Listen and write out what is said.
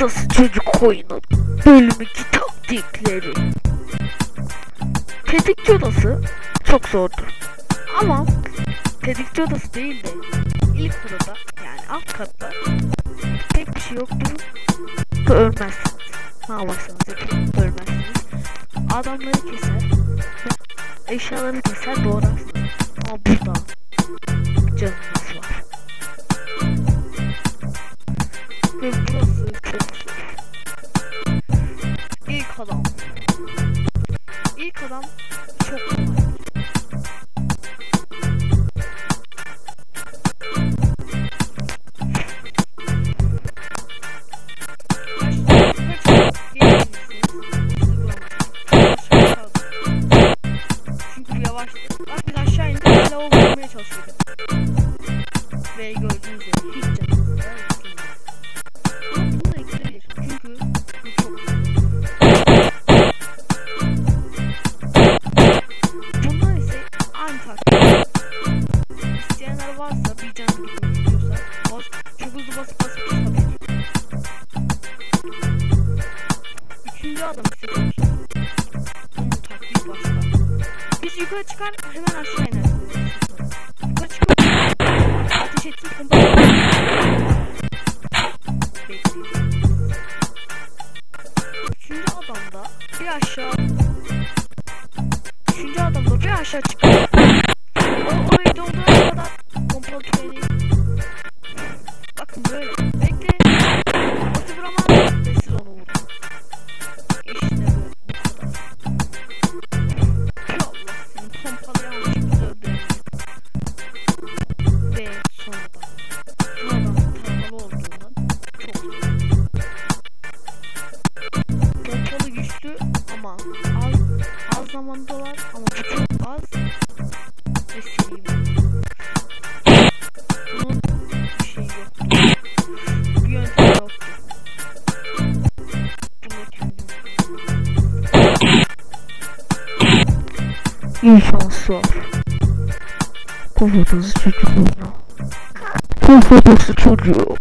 Odası çocuk oyunu bölüm 2 taktikleri. Tetikçi odası çok zordur. Ama tetikçi odası değil de ilk odada yani alt katta pek bir şey yoktur. Ölmezsiniz. Ne yaparsanız yapın ölmezsiniz. Adamları keser eşyaları keser doğrarsınız. Ama burada canınız var. Ve burası İlk adam. İlk adam çok kolay. Çünkü bu yavaş. Bak biz aşağı indik hala o vurmaya çalışıyoruz. Ve gördüğünüz varsa bir istiyorsa bas, çok hızlı basıp basıp tutabilir. Üçüncü adam başka. Biz yukarı çıkar hemen aşağı inersiniz. Yukarı çıkar. Ateş etsin pompa. Üçüncü adamda bir aşağı Üçüncü adamda bir aşağı çıkıyor. O orayı doldurana kadar pompalı tüfeğini Bakın böyle. Bekle. Ve siz onu vurun. İşte böyle Allah seni pompalı yanlışlıkla öldürmeyin. Ve sonradan. Sonradan taramalı olduğundan çok. Pompalı güçlü ama az, az zamanda var ama bu çok az ve seri 欲上锁，不服就是主流，不服是主。